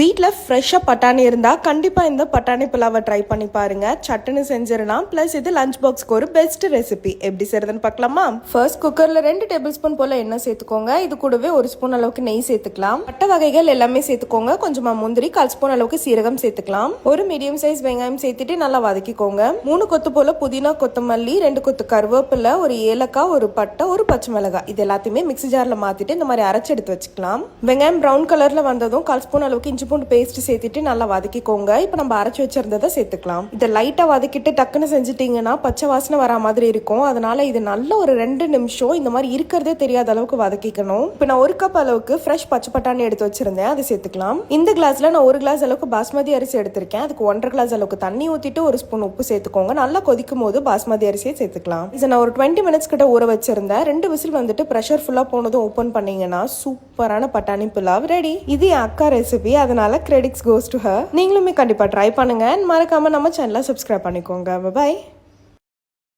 வீட்டில் ஃப்ரெஷ்ஷாக பட்டாணி இருந்தால் கண்டிப்பாக இந்த பட்டாணி புலாவை ட்ரை பண்ணி பாருங்க. சட்டுன்னு செஞ்சிடலாம். ப்ளஸ் இது லஞ்ச் பாக்ஸ்க்கு ஒரு பெஸ்ட் ரெசிபி எப்படி செய்யறதுன்னு பார்க்கலாமா? ஃபர்ஸ்ட் குக்கரில் ரெண்டு டேபிள் ஸ்பூன் போல் எண்ணெய் சேர்த்துக்கோங்க. இது கூடவே ஒரு ஸ்பூன் அளவுக்கு நெய் சேர்த்துக்கலாம். பட்டை வகைகள் எல்லாமே சேர்த்துக்கோங்க. கொஞ்சமாக முந்திரி கால் ஸ்பூன் அளவுக்கு சீரகம் சேர்த்துக்கலாம். ஒரு மீடியம் சைஸ் வெங்காயம் சேர்த்துட்டு நல்லா வதக்கிக்கோங்க. மூணு கொத்து போல் புதினா கொத்தமல்லி ரெண்டு கொத்து கருவேப்பிலை ஒரு ஏலக்காய் ஒரு பட்டை ஒரு பச்சை மிளகாய். இது எல்லாத்தையுமே மிக்ஸி ஜாரில் மாற்றிட்டு இந்த மாதிரி அரைச்சி எடுத்து வச்சுக்கலாம். வெங்காயம் ப்ரௌன் கலரில் வந்ததும் கால் ஸ்பூன் அளவுக்கு இஞ்சி பூண்டு பேஸ்ட் சேர்த்துட்டு நல்லா வதக்கிக்கோங்க. இப்போ நம்ம அரைச்சி வச்சிருந்ததை சேர்த்துக்கலாம். இதை லைட்டாக வதக்கிட்டு டக்குன்னு செஞ்சுட்டிங்கன்னா பச்சை வாசனை வரா மாதிரி இருக்கும். அதனால இது நல்ல ஒரு ரெண்டு நிமிஷம் இந்த மாதிரி இருக்கிறதே தெரியாத அளவுக்கு வதக்கிக்கணும். இப்போ நான் ஒரு கப் அளவுக்கு ஃப்ரெஷ் பச்சை பட்டாணி எடுத்து வச்சிருந்தேன். அதை சேர்த்துக்கலாம். இந்த கிளாஸ்ல நான் ஒரு கிளாஸ் அளவுக்கு பாஸ்மதி அரிசி எடுத்திருக்கேன். அதுக்கு ஒன்றரை கிளாஸ் அளவுக்கு தண்ணி ஊற்றிட்டு ஒரு ஸ்பூன் உப்பு சேர்த்துக்கோங்க. நல்லா கொதிக்கும் போது பாஸ்மதி அரிசியை சேர்த்துக்கலாம். இதை நான் ஒரு டுவெண்ட்டி மினிட்ஸ் கிட்ட ஊற வச்சிருந்தேன். ரெண்டு விசில் வந்துட்டு ப்ரெஷர் ஃபுல்லாக போனதும் ஓப்பன் பண்ணீங்கன்னா சூப்பரான பட்டாணி புலாவ் ரெடி இது என் அக்கா ரெசிபி அதை அதனால கிரெடிட்ஸ் கோஸ் டு ஹர் நீங்களுமே கண்டிப்பாக ட்ரை பண்ணுங்க. And மறக்காம நம்ம சேனலை சப்ஸ்கிரைப் பண்ணிக்கோங்க. பாய்